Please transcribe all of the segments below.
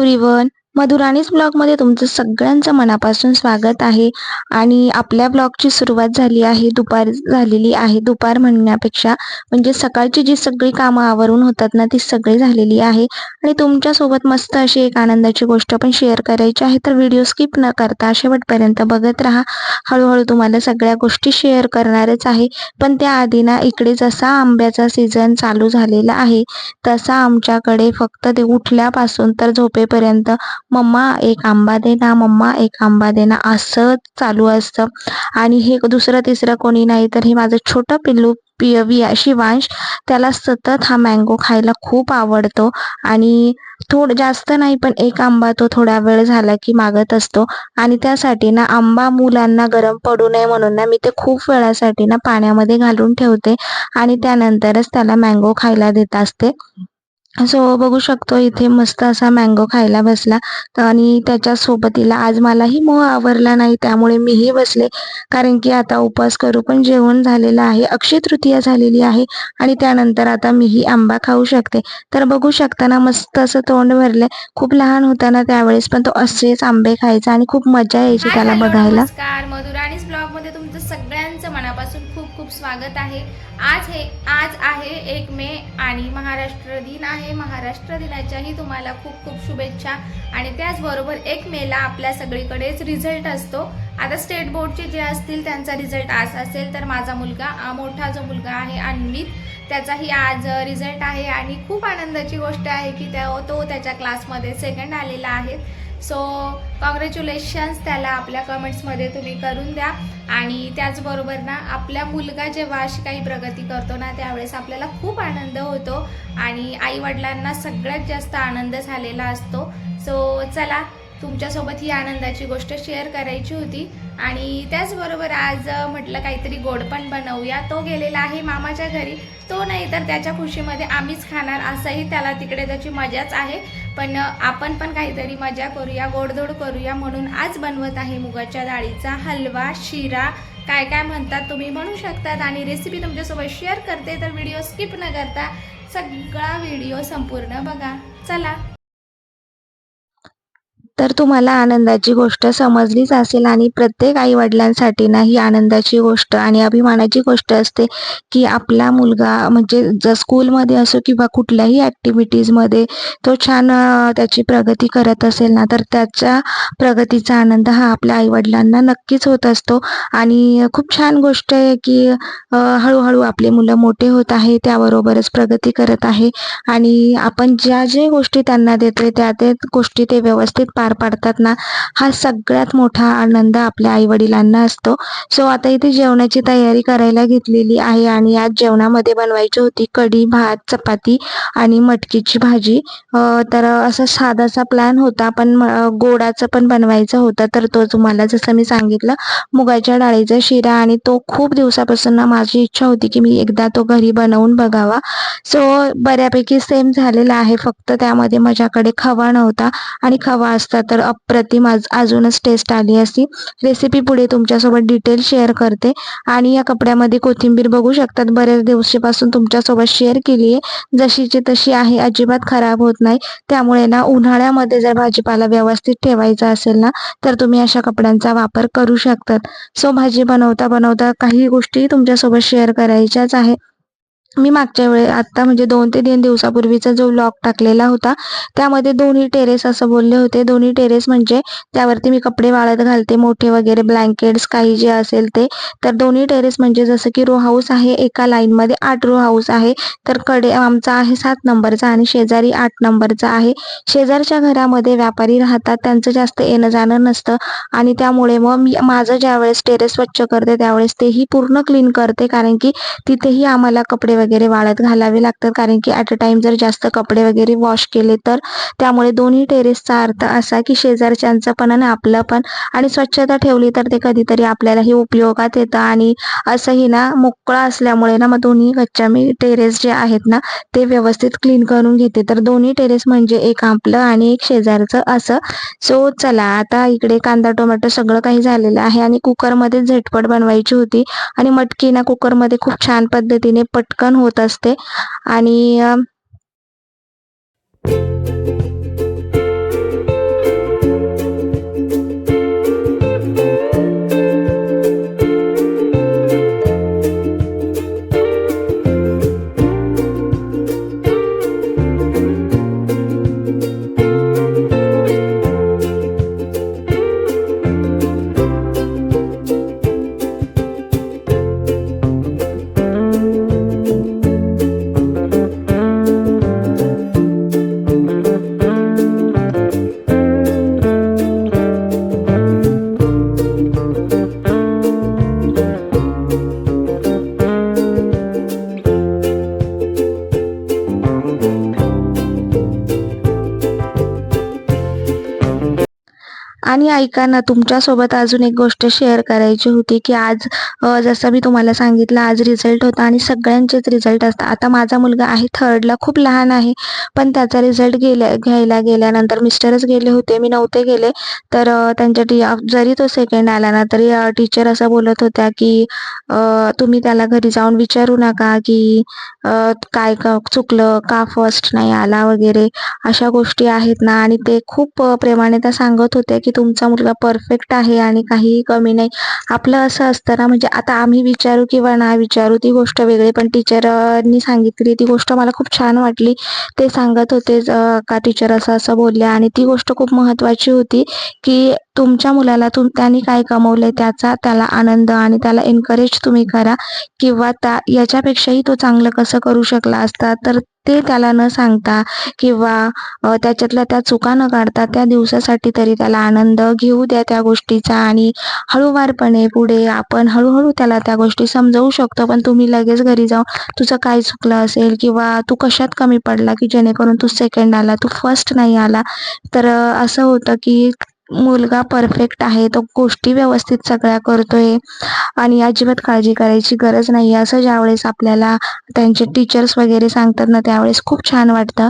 everyone. Everyone मधुराणीच ब्लॉगमध्ये तुमचं सगळ्यांचं मनापासून स्वागत आहे. आणि आपल्या ब्लॉगची सुरुवात झाली आहे दुपार झालेली आहे. दुपार म्हणण्यापेक्षा म्हणजे सकाळची जी सगळी कामं आवरून होतात ना ती सगळी झालेली आहे. आणि तुमच्यासोबत मस्त अशी एक आनंदाची गोष्ट पण शेअर करायची आहे. तर व्हिडिओ स्किप न करता शेवटपर्यंत बघत राहा. हळूहळू तुम्हाला सगळ्या गोष्टी शेअर करणारच आहे. पण त्याआधी ना इकडे जसा आंब्याचा सीझन चालू झालेला आहे तसा आमच्याकडे फक्त ते उठल्यापासून तर झोपेपर्यंत मम्मा एक आंबा दे ना मम्मा एक आंबा दे ना असं चालू असतं. आणि हे दुसरं तिसरं कोणी नाही तर हे माझं छोटं पिल्लू पियवी शिवांश त्याला सतत हा मँगो खायला खूप आवडतो. आणि थोडं जास्त नाही पण एक आंबा तो थोडा वेळ झाला की मागत असतो. आणि त्यासाठी ना आंबा मुलांना गरम पडू नये म्हणून ना मी ते खूप वेळासाठी ना पाण्यामध्ये घालून ठेवते. आणि त्यानंतरच त्याला मँगो खायला देत असते. सो बघू शकतो इथे मस्त असा मँगो खायला बसला. आणि त्याच्या सोबतीला आज मलाही मोह आवरला नाही त्यामुळे मीही बसले. कारण की आता उपवास करू पण जेवण झालेलं आहे अक्षय तृतीया झालेली आहे आणि त्यानंतर आता मीही आंबा खाऊ शकते. तर बघू शकता ना मस्त असं तोंड भरलंय. खूप लहान होता ना त्यावेळेस पण तो असेच आंबे खायचा आणि खूप मजा यायची त्याला बघायला. नमस्कार. मधुराणीच ब्लॉगमध्ये तुमचं सगळ्यांचं मनापासून खूप खूप स्वागत आहे. आज हे आज आहे एक मे आणि महाराष्ट्र दिन आहे. महाराष्ट्र दिनाच्याही तुम्हाला खूप खूप शुभेच्छा. आणि त्याचबरोबर एक मेला आपल्या सगळीकडेच रिझल्ट असतो. आता स्टेट बोर्डचे जे असतील त्यांचा रिझल्ट आज असेल तर माझा मुलगा मोठा जो मुलगा आहे अन्वित त्याचाही आज रिझल्ट आहे. आणि खूप आनंदाची गोष्ट आहे की त्या तो त्याच्या क्लासमध्ये सेकंड आलेला आहे. सो कॉंग्रॅच्युलेशन्स त्याला आपल्या कमेंट्समध्ये तुम्ही करून द्या. आणि त्याचबरोबर ना आपल्या मुलगा जेव्हा अशी काही प्रगती करतो ना त्यावेळेस आपल्याला खूप आनंद होतो. आणि आईवडिलांना सगळ्यात जास्त आनंद झालेला असतो. सो चला तुमच्यासोबत ही आनंदाची गोष्ट शेअर करायची होती. आणि त्याचबरोबर आज म्हटलं काहीतरी गोड पण बनवूया. तो गेलेला आहे मामाच्या घरी. तो नाही तर त्याच्या खुशीमध्ये आम्हीच खाणार असंही त्याला तिकडे त्याची मजाच आहे. पण आपण पण काहीतरी मजा करूया गोडधोड करूया म्हणून आज बनवत आहे मुगाच्या डाळीचा हलवा शिरा. काय काय म्हणतात तुम्ही म्हणू शकतात. आणि रेसिपी तुमच्यासोबत शेअर करते तर व्हिडिओ स्किप न करता सगळा व्हिडिओ संपूर्ण बघा. चला. तर तुम्हाला आनंदाची गोष्ट समजलीच असेल आणि प्रत्येक आई वडिलांसाठी ना ही आनंदाची गोष्ट आणि अभिमानाची गोष्ट असते की आपला मुलगा म्हणजे ज स्कूलमध्ये असो किंवा कुठल्याही ॲक्टिव्हिटीजमध्ये तो छान त्याची प्रगती करत असेल ना तर त्याच्या प्रगतीचा आनंद हा आपल्या आईवडिलांना नक्कीच होत असतो. आणि खूप छान गोष्ट आहे की हळूहळू आपले मुलं मोठे होत आहे त्याबरोबरच प्रगती करत आहे. आणि आपण ज्या ज्या गोष्टी त्यांना देतोय त्या त्या गोष्टी ते व्यवस्थित पार पाडतात ना हा सगळ्यात मोठा आनंद आपल्या आईवडिलांना असतो. सो आता इथे जेवणाची तयारी करायला घेतलेली आहे आणि आज जेवणामध्ये बनवायची होती कढी भात चपाती आणि मटकीची भाजी. तर असा साधासा प्लॅन होता पण गोडाचं पण बनवायचं होतं. तर तो तुम्हाला जसं मी सांगितलं मुगाच्या डाळीचा शिरा आणि तो खूप दिवसापासून ना माझी इच्छा होती की मी एकदा तो घरी बनवून बघावा. सो बऱ्यापैकी सेम झालेला आहे. फक्त त्यामध्ये माझ्याकडे खवा नव्हता आणि खवा असता तर अप्रतिम आज अजूनच टेस्ट आली असती रेसिपी पुढे तुमच्यासोबत डिटेल शेअर करते. आणि या कपड्यामध्ये कोथिंबीर बघू शकतात. बऱ्याच दिवशीपासून तुमच्यासोबत शेअर केली आहे. जशीची तशी आहे. अजिबात खराब होत नाही. त्यामुळे ना उन्हाळ्यामध्ये जर भाजीपाला व्यवस्थित ठेवायचा असेल ना तर तुम्ही अशा कपड्यांचा वापर करू शकतात. सो भाजी बनवता बनवता काही गोष्टी तुमच्यासोबत शेअर करायच्याच आहे. मी मागच्या वेळे आत्ता म्हणजे दोन ते तीन दिवसापूर्वीचा जो ब्लॉग टाकलेला होता त्यामध्ये दोन्ही टेरेस असं बोलले होते. दोन्ही टेरेस म्हणजे त्यावरती मी कपडे वाळत घालते मोठे वगैरे ब्लँकेट्स काही जे असेल ते. तर दोन्ही टेरेस म्हणजे जसं की रो हाऊस आहे एका लाईनमध्ये आठ रो हाऊस आहे. तर कडे आमचा आहे सात नंबरचा आणि शेजारी आठ नंबरचा आहे. शेजारच्या घरामध्ये व्यापारी राहतात त्यांचं जास्त येणं जाणं नसतं. आणि त्यामुळे मग मी माझं ज्यावेळेस टेरेस स्वच्छ करते त्यावेळेस तेही पूर्ण क्लीन करते. कारण की तिथेही आम्हाला कपडे वगैरे वाळत घालावे लागतात. कारण की ॲट अ टाइम जर जास्त कपडे वगैरे वॉश केले तर त्यामुळे दोन्ही टेरेसचा अर्थ असा की शेजारच्यांचं पण आणि आपलं पण आणि स्वच्छता ठेवली तर ते कधीतरी आपल्यालाही उपयोगात येतं. आणि असंही ना मोकळा असल्यामुळे ना मग दोन्ही कच्च्या मी टेरेस जे आहेत ना ते व्यवस्थित क्लीन करून घेते. तर दोन्ही टेरेस म्हणजे एक आपलं आणि एक शेजारचं असं. सो चला आता इकडे कांदा टोमॅटो सगळं काही झालेलं आहे. आणि कुकरमध्ये झटपट बनवायची होती. आणि मटकी ना कुकरमध्ये खूप छान पद्धतीने पटकन होत असते. आणि आणि ऐका ना तुमच्यासोबत अजून एक गोष्ट शेअर करायची होती की आज जसं मी तुम्हाला सांगितलं आज रिझल्ट होता आणि सगळ्यांचेच रिझल्ट असतात. आता माझा मुलगा आहे थर्डला खूप लहान आहे. पण त्याचा रिझल्ट गेल्या घ्यायला गेल्यानंतर मिस्टरच गेले होते. मी नव्हते गेले. तर त्यांच्या टी जरी तो सेकंड आला ना तरी टीचर असं बोलत होत्या की तुम्ही त्याला घरी जाऊन विचारू नका की काय का चुकलं का फर्स्ट नाही आला वगैरे. अशा गोष्टी आहेत ना. आणि ते खूप प्रेमाने त्या सांगत होत्या की तुमचा मुलगा परफेक्ट आहे आणि काहीही कमी नाही. आपलं असं असतं ना म्हणजे आता आम्ही विचारू किंवा ना विचारू ती गोष्ट वेगळी. पण टीचरांनी सांगितली ती गोष्ट मला खूप छान वाटली. ते सांगत होते का टीचर असं असं बोलल्या? आणि ती गोष्ट खूप महत्त्वाची होती की तुमच्या मुलाला तुम त्याने काय कमवले त्याचा त्याला आनंद आणि त्याला एनकरेज तुम्ही करा. किंवा त्या याच्यापेक्षाही तो चांगलं कसं करू शकला असता तर ते त्याला न सांगता किंवा त्याच्यातल्या त्या चुका न काढता त्या दिवसासाठी तरी त्याला आनंद घेऊ द्या त्या गोष्टीचा आणि हळूवारपणे पुढे आपण हळूहळू त्याला त्या गोष्टी समजवू शकतो. पण तुम्ही लगेच घरी जाऊन तुझं काय चुकलं असेल किंवा तू कशात कमी पडला की जेणेकरून तू सेकंड आला तू फर्स्ट नाही आला तर असं होतं की मुलगा परफेक्ट आहे तो गोष्टी व्यवस्थित सगळ्या करतोय आणि अजिबात काळजी करायची गरज नाही असं ज्यावेळेस आपल्याला त्यांचे टीचर्स वगैरे सांगतात ना त्यावेळेस खूप छान वाटतं.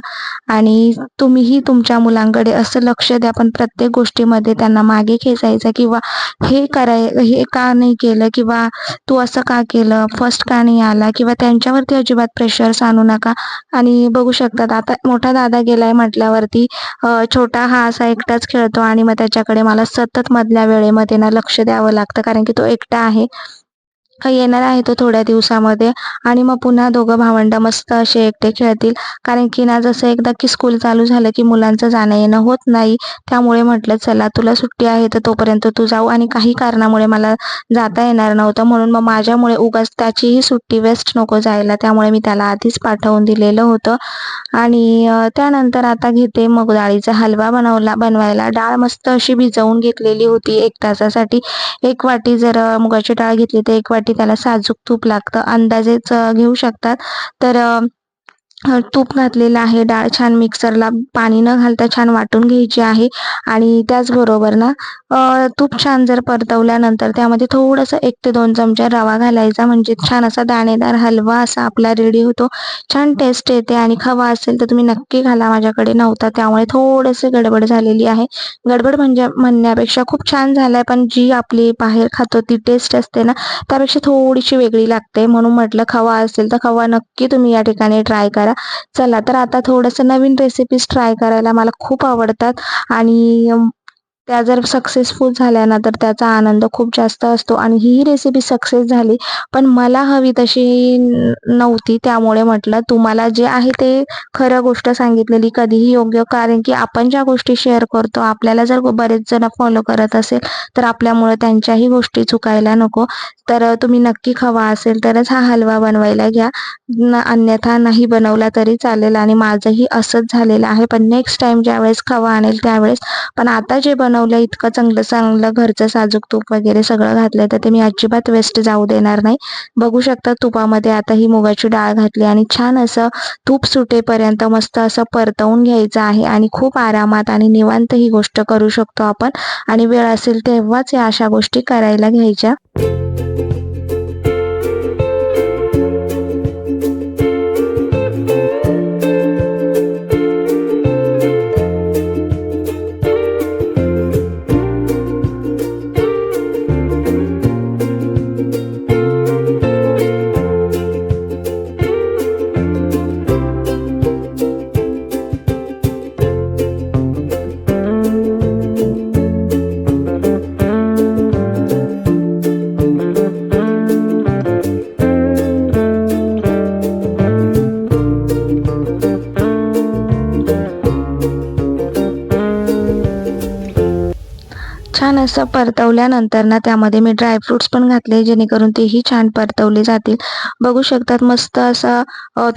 आणि तुम्हीही तुमच्या मुलांकडे असं लक्ष द्या पण प्रत्येक गोष्टीमध्ये त्यांना मागे खेचायचं किंवा हे कराय हे का नाही केलं किंवा तू असं का केलं फर्स्ट का नाही आला किंवा त्यांच्यावरती अजिबात प्रेशर्स आणू नका. आणि बघू शकतात आता मोठा दादा गेलाय म्हटल्यावरती छोटा हा असा एकटाच खेळतो आणि मग त्याच्याकडे मला सतत मधल्या वेळेमध्ये ना लक्ष द्यावं लागतं कारण की तो एकटा आहे. येणार आहे तो थोड्या दिवसामध्ये. आणि मग पुन्हा दोघं भावंडं मस्त असे एकटे खेळतील. कारण की ना जसं एकदा की स्कूल चालू झालं की मुलांचं जाणं येणं होत नाही. त्यामुळे म्हटलं चला तुला सुट्टी आहे तर तोपर्यंत तू जाऊ. आणि काही कारणामुळे मला जाता येणार नव्हतं. म्हणून मग माझ्यामुळे उगाच त्याचीही सुट्टी वेस्ट नको जायला. त्यामुळे मी त्याला आधीच पाठवून दिलेलं होतं. आणि त्यानंतर आता घेते मग डाळीचा हलवा बनवला बनवायला. डाळ मस्त अशी भिजवून घेतलेली होती एक तासासाठी. एक वाटी जर मुगाची डाळ घेतली तर एक वाटी त्याला साजूक तूप लागतं. अंदाजेच घेऊ शकतात. तर तूप घातलेलं आहे डाळ छान मिक्सरला पाणी न घालता छान वाटून घ्यायची आहे आणि त्याचबरोबर ना तूप छान जर परतवल्यानंतर त्यामध्ये थोडंसं एक ते दोन चमचा रवा घालायचा म्हणजे छान असा दाणेदार हलवा असा आपला रेडी होतो. छान टेस्ट येते आणि खवा असेल तर तुम्ही नक्की घाला माझ्याकडे नव्हता त्यामुळे थोडंसं गडबड झालेली आहे. गडबड म्हणजे म्हणण्यापेक्षा खूप छान झालाय पण जी आपली बाहेर खातो ती टेस्ट असते ना त्यापेक्षा थोडीशी वेगळी लागते. म्हणून म्हटलं खवा असेल तर खवा नक्की तुम्ही या ठिकाणी ट्राय करा. चला तर आता थोडंसं नवीन रेसिपीज ट्राय करायला मला खूप आवडतात. आणि त्या जर सक्सेसफुल झाल्या ना तर त्याचा आनंद खूप जास्त असतो आणि ही रेसिपी सक्सेस झाली पण मला हवी तशी नव्हती. त्यामुळे म्हटलं तुम्हाला जे आहे ते खरं गोष्ट सांगितलेली कधीही योग्य. कारण की आपण ज्या गोष्टी शेअर करतो आपल्याला जर बरेच जण फॉलो करत असेल तर आपल्यामुळे त्यांच्याही गोष्टी चुकायला नको. तर तुम्ही नक्की खवा असेल तरच हा हलवा बनवायला घ्या. न अन्यथा नाही बनवला तरी चालेल आणि माझंही असंच झालेलं आहे. पण नेक्स्ट टाइम ज्यावेळेस खवा आणेल त्यावेळेस. पण आता जे बनव बनवलं इतकं चांगलं चांगलं घरचं साजूक तूप वगैरे सगळं घातलंय तर ते मी अजिबात वेस्ट जाऊ देणार नाही. बघू शकता तुपामध्ये आता ही मुगाची डाळ घातली आणि छान असं तूप सुटेपर्यंत मस्त असं परतवून घ्यायचं आहे आणि खूप आरामात आणि निवांत ही गोष्ट करू शकतो आपण. आणि वेळ असेल तेव्हाच या अशा गोष्टी करायला घ्यायच्या. असं परतवल्यानंतर ना त्यामध्ये मी ड्रायफ्रुट्स पण घातले जेणेकरून तेही छान परतवले जातील. बघू शकतात मस्त असं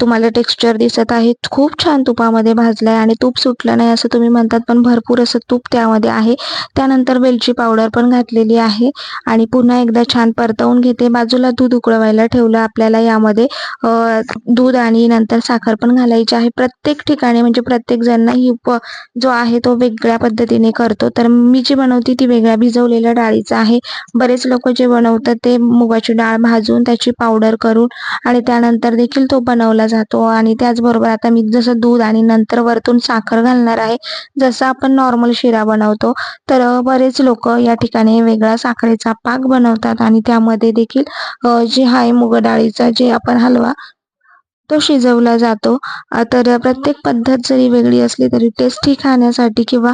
तुम्हाला टेक्स्चर दिसत आहे. खूप छान तुपामध्ये भाजलं आहे आणि तूप सुटलं नाही असं तुम्ही म्हणतात पण भरपूर असं तूप त्यामध्ये आहे. त्यानंतर वेलची पावडर पण घातलेली आहे आणि पुन्हा एकदा छान परतवून घेते. बाजूला दूध उकळवायला ठेवलं आपल्याला यामध्ये. दूध आणि नंतर साखर पण घालायची आहे. प्रत्येक ठिकाणी म्हणजे प्रत्येक जण ही प जो आहे तो वेगळ्या पद्धतीने करतो. तर मी जी बनवते ती वेगळ्या भिजवलेल्या डाळीचं आहे. बरेच लोक जे बनवतात ते मुगाची डाळ भाजून त्याची पावडर करून आणि त्यानंतर देखील तो बनवला जातो. आणि त्याचबरोबर आता मी जसं दूध आणि नंतर वरतून साखर घालणार आहे जसं आपण नॉर्मल शिरा बनवतो तर बरेच लोक या ठिकाणी वेगळा साखरेचा पाक बनवतात. आणि त्यामध्ये देखील जे आहे मुग डाळीचा जे आपण हलवा तो शिजवला जातो. तर प्रत्येक पद्धत जरी वेगळी असली तरी टेस्टी खाण्यासाठी किंवा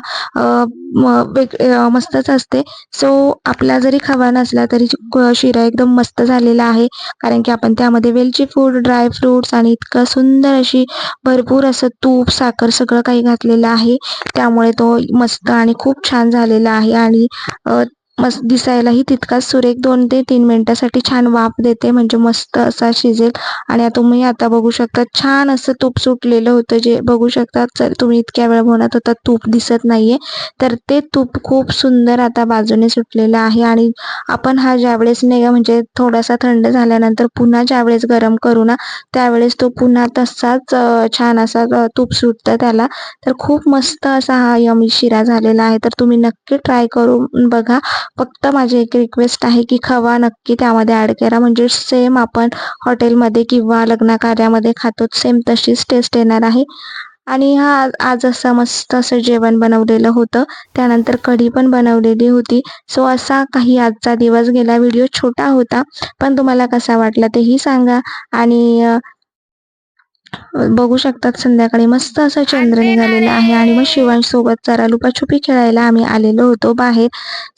म- वेग मस्तच असते. सो आपला जरी खवा नसला तरी शिरा एकदम मस्त झालेला आहे. कारण की आपण त्यामध्ये वेलची फूड ड्राय फ्रुट्स आणि इतकं सुंदर अशी भरपूर असं तूप साखर सगळं काही घातलेलं आहे. त्यामुळे तो मस्त आणि खूप छान झालेला आहे. आणि मस्त दिसायलाही तितकाच सुरेख दोन ते तीन मिनटासाठी छान वाफ देते म्हणजे मस्त असा शिजेल. आणि तुम्ही आता बघू शकता छान असं तूप सुटलेलं होतं जे बघू शकता. जर तुम्ही इतक्या वेळ म्हणत होता तूप दिसत नाहीये. तर ते तूप खूप सुंदर आता बाजूने सुटलेलं आहे. आणि आपण हा ज्यावेळेस नाही म्हणजे थोडासा थंड झाल्यानंतर पुन्हा ज्यावेळेस गरम करू ना त्यावेळेस तो पुन्हा तसाच छान असा तूप सुटतं त्याला. तर खूप मस्त असा हा यमी शिरा झालेला आहे. तर तुम्ही नक्की ट्राय करून बघा. फक्त माझी एक रिक्वेस्ट आहे की खवा नक्की त्यामध्ये ॲड करा. म्हणजे सेम आपण हॉटेलमध्ये किंवा लग्न कार्यामध्ये खातो सेम तशीच टेस्ट येणार आहे. आणि हा आज- आज असं मस्त असं जेवण बनवलेलं होतं. त्यानंतर कढी पण बनवलेली होती. सो असा काही आजचा दिवस गेला. व्हिडिओ छोटा होता पण तुम्हाला कसा वाटला तेही सांगा. आणि बघू शकतात संध्याकाळी. मस्त असा चंद्र निघालेला आहे आणि मग शिवांश सोबत जरा लुपाछुपी खेळायला आम्ही आलेलो होतो बाहेर.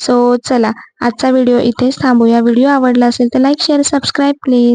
सो चला आजचा व्हिडिओ इथेच थांबूया. व्हिडिओ आवडला असेल तर लाईक शेअर सबस्क्राईब प्लीज